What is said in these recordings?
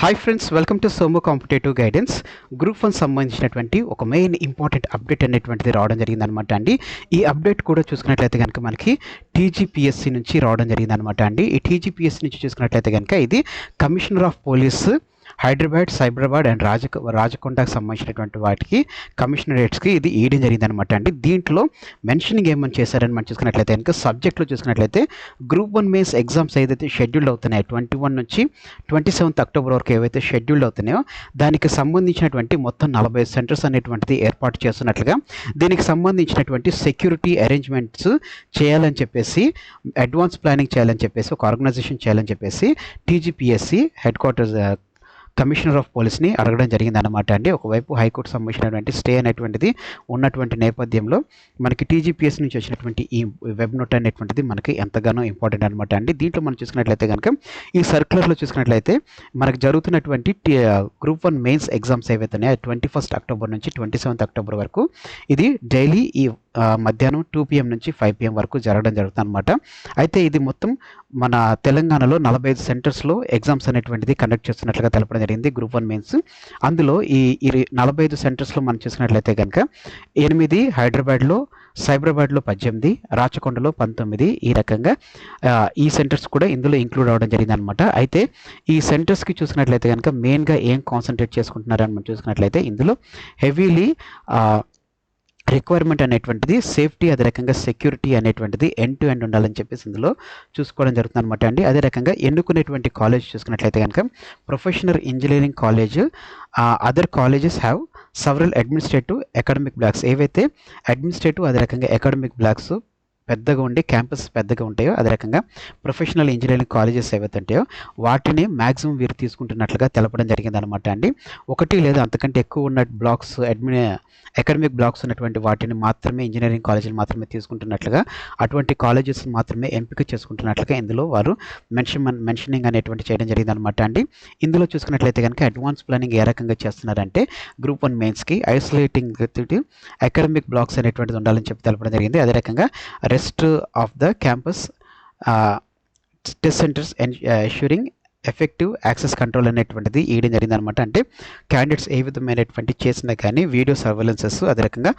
Hi friends welcome to Somu competitive guidance group one సంబంధించినటువంటి ఒక main important update అనేటువంటిది రావడం జరిగిందనమాట అండి. ఈ అప్డేట్ కూడా చూసుకున్నట్లయితే కనుక మనకి టీజీపీఎస్సీ నుంచి రావడం జరిగిందనమాట అండి. ఈ టీజీపీఎస్సీ నుంచి చూసుకున్నట్లయితే కనుక ఇది commissioner of police Hyderabad Cyberabad and రాజ రాజకొండకు సంబంధించినటువంటి వాటికి కమిషనరేట్స్కి ఇది ఇయడం జరిగిందనమాట అండి దీంట్లో మెన్షనింగ్ ఏమని చేశారని మనం చూసుకున్నట్లయితే కనుక సబ్జెక్ట్లో చూసుకున్నట్లయితే గ్రూప్ వన్ మెయిన్స్ ఎగ్జామ్స్ ఏదైతే షెడ్యూల్ అవుతున్నాయో ట్వంటీ వన్ నుంచి ట్వంటీ సెవెంత్ అక్టోబర్ వరకు ఏవైతే షెడ్యూల్ అవుతున్నాయో దానికి సంబంధించినటువంటి మొత్తం నలభై సెంటర్స్ అనేటువంటిది ఏర్పాటు చేస్తున్నట్లుగా దీనికి సంబంధించినటువంటి సెక్యూరిటీ అరేంజ్మెంట్స్ చేయాలని చెప్పేసి అడ్వాన్స్ ప్లానింగ్ చేయాలని చెప్పేసి ఒక ఆర్గనైజేషన్ చేయాలని చెప్పేసి TGPSC headquarters commissioner of పోలీస్ని అడగడం జరిగింది అనమాట అండి. ఒకవైపు హైకోర్టు సంబంధించినటువంటి స్టే అనేటువంటిది ఉన్నటువంటి నేపథ్యంలో మనకి టీజీపీఎస్ నుంచి వచ్చినటువంటి ఈ వెబ్ నోట్ అనేటువంటిది మనకి ఎంతగానో ఇంపార్టెంట్ అనమాట అండి. దీంట్లో మనం చూసుకున్నట్లయితే కనుక ఈ సర్క్యులర్లో చూసుకున్నట్లయితే మనకు జరుగుతున్నటువంటి గ్రూప్ వన్ మెయిన్స్ ఎగ్జామ్స్ ఏవైతే ట్వంటీ ఫస్ట్ అక్టోబర్ నుంచి ట్వంటీ సెవెంత్ అక్టోబర్ వరకు ఇది డైలీ ఈ మధ్యాహ్నం టూ పిఎం నుంచి ఫైవ్ పిఎం వరకు జరగడం జరుగుతుంది అనమాట అయితే ఇది మొత్తం మన తెలంగాణలో నలభై ఐదు సెంటర్స్లో ఎగ్జామ్స్ అనేటువంటిది కండక్ట్ చేస్తున్నట్లుగా తెలపడం జరిగింది గ్రూప్ వన్ మెయిన్స్ అందులో ఈ నలభై ఐదు సెంటర్స్లో మనం చూసినట్లయితే కనుక ఎనిమిది హైదరాబాద్లో సైబరాబాద్లో పద్దెనిమిది రాచకొండలో పంతొమ్మిది ఈ రకంగా ఈ సెంటర్స్ కూడా ఇందులో ఇంక్లూడ్ అవ్వడం జరిగింది అనమాట అయితే ఈ సెంటర్స్కి చూసినట్లయితే కనుక మెయిన్గా ఏం కాన్సన్ట్రేట్ చేసుకుంటున్నారని మనం చూసినట్లయితే ఇందులో హెవీలీ రిక్వైర్మెంట్ అనేటువంటిది సేఫ్టీ అదే రకంగా సెక్యూరిటీ అనేటువంటిది ఎండ్ టు ఎండ్ ఉండాలని చెప్పేసి ఇందులో చూసుకోవడం జరుగుతుంది అనమాట అండి. అదే రకంగా ఎన్నుకునేటువంటి కాలేజ్ చూసుకున్నట్లయితే కనుక professional engineering college other colleges have several administrative academic blocks ఏవైతే అడ్మినిస్ట్రేటివ్ అదే రకంగా అకాడమిక్ బ్లాక్స్ పెద్దగా ఉండి క్యాంపస్ పెద్దగా ఉంటాయో అదే రకంగా ప్రొఫెషనల్ ఇంజనీరింగ్ కాలేజెస్ ఏవైతే ఉంటాయో వాటిని మ్యాక్సిమం వీరు తీసుకుంటున్నట్లుగా తెలపడం జరిగింది అనమాట అండి. ఒకటి లేదా అంతకంటే ఎక్కువ ఉన్న బ్లాక్స్ అడ్మిన్ అకాడమిక్ బ్లాక్స్ ఉన్నటువంటి వాటిని మాత్రమే ఇంజనీరింగ్ కాలేజీలు మాత్రమే తీసుకుంటున్నట్లుగా అటువంటి కాలేజెస్ మాత్రమే ఎంపిక చేసుకుంటున్నట్లుగా ఇందులో వారు మెన్షన్ మెన్షనింగ్ అనేటువంటి చేయడం జరిగింది అనమాట అండి. ఇందులో చూసుకున్నట్లయితే కనుక అడ్వాన్స్ ప్లానింగ్ ఏ రకంగా చేస్తున్నారంటే గ్రూప్ వన్ మెయిన్స్కి ఐసోలేటింగ్ అకాడమిక్ బ్లాక్స్ అనేటువంటిది ఉండాలని చెప్పి తెలపడం జరిగింది. అదే రకంగా rest of the campus test centres ensuring effective access control అనేటువంటిది ఇయడం జరిగింది అనమాట అంటే క్యాండిడేట్స్ ఏ విధమైనటువంటి చేసినా కానీ వీడియో సర్వేలెన్సెస్ అదే రకంగా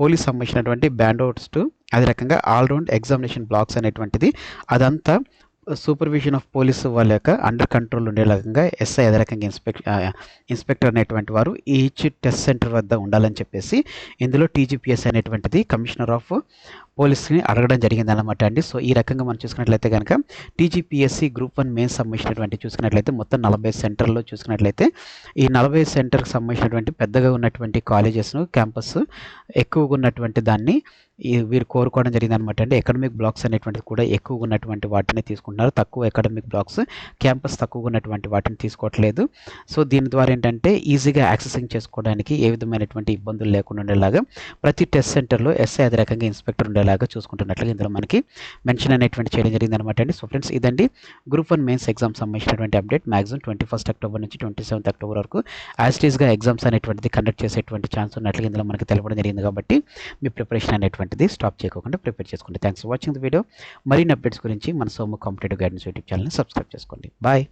పోలీస్ సంబంధించినటువంటి బ్యాండౌట్స్ టు అదే రకంగా ఆల్రౌండ్ ఎగ్జామినేషన్ బ్లాక్స్ అనేటువంటిది అదంతా సూపర్విజన్ ఆఫ్ పోలీస్ వాళ్ళ యొక్క అండర్ కంట్రోల్ ఉండే రకంగా ఎస్ఐ అదే రకంగా ఇన్స్పెక్ ఇన్స్పెక్టర్ అనేటువంటి వారు ఈచ్ టెస్ట్ సెంటర్ వద్ద ఉండాలని చెప్పేసి ఇందులో టీజీపీఎస్ అనేటువంటిది కమిషనర్ ఆఫ్ పోలీస్ని అడగడం జరిగింది అనమాట అండి. సో ఈ రకంగా మనం చూసుకున్నట్లయితే కనుక టీజీపీఎస్సీ గ్రూప్ వన్ మెయిన్ సంబంధించినటువంటి చూసుకున్నట్లయితే మొత్తం నలభై సెంటర్లో చూసుకున్నట్లయితే ఈ నలభై సెంటర్కి సంబంధించినటువంటి పెద్దగా ఉన్నటువంటి కాలేజెస్ను క్యాంపస్ ఎక్కువగా ఉన్నటువంటి దాన్ని వీరు కోరుకోవడం జరిగింది అనమాట అంటే ఎకడమిక్ బ్లాక్స్ అనేటువంటిది కూడా ఎక్కువగా ఉన్నటువంటి వాటిని తీసుకుంటున్నారు. తక్కువ అకాడమిక్ బ్లాక్స్ క్యాంపస్ తక్కువగా ఉన్నటువంటి వాటిని తీసుకోవట్లేదు. సో దీని ద్వారా ఏంటంటే ఈజీగా యాక్సెసింగ్ చేసుకోవడానికి ఏ విధమైనటువంటి ఇబ్బందులు లేకుండా ఉండేలాగా ప్రతి టెస్ట్ సెంటర్లో ఎస్ఐ అదే రకంగా ఇన్స్పెక్టర్ ఉండేలాగా చూసుకుంటున్నట్లుగా ఇందులో మనకి మెన్షన్ అనేటువంటి చేయడం జరిగింది అనమాట అండి. సో ఫ్రెండ్స్ ఇదండి. గ్రూప్ వన్ మెయిన్స్ ఎగ్జామ్ సంబంధించినటువంటి update maximum twenty first October నుంచి ట్వంటీ సెవెంత్ అక్టోబర్ వరకు యాజ్టీస్గా ఎగ్జామ్స్ అనేటువంటిది కండక్ట్ చేసేటువంటి ఛాన్స్ ఉన్నట్లుగా ఇందులో మనకి తెలపడం జరిగింది కాబట్టి మీ ప్రిపరేషన్ అనేటువంటి వంటిది స్టాప్ చేయకుండా ప్రిపేర్ చేసుకోండి thanks for watching the video మరిన్ని అప్డేట్స్ గురించి మన సోము కాంపిటేటివ్ గైడెన్స్ యూట్యూబ్ ఛానల్ని సబ్స్క్రైబ్ చేసుకోండి. బాయ్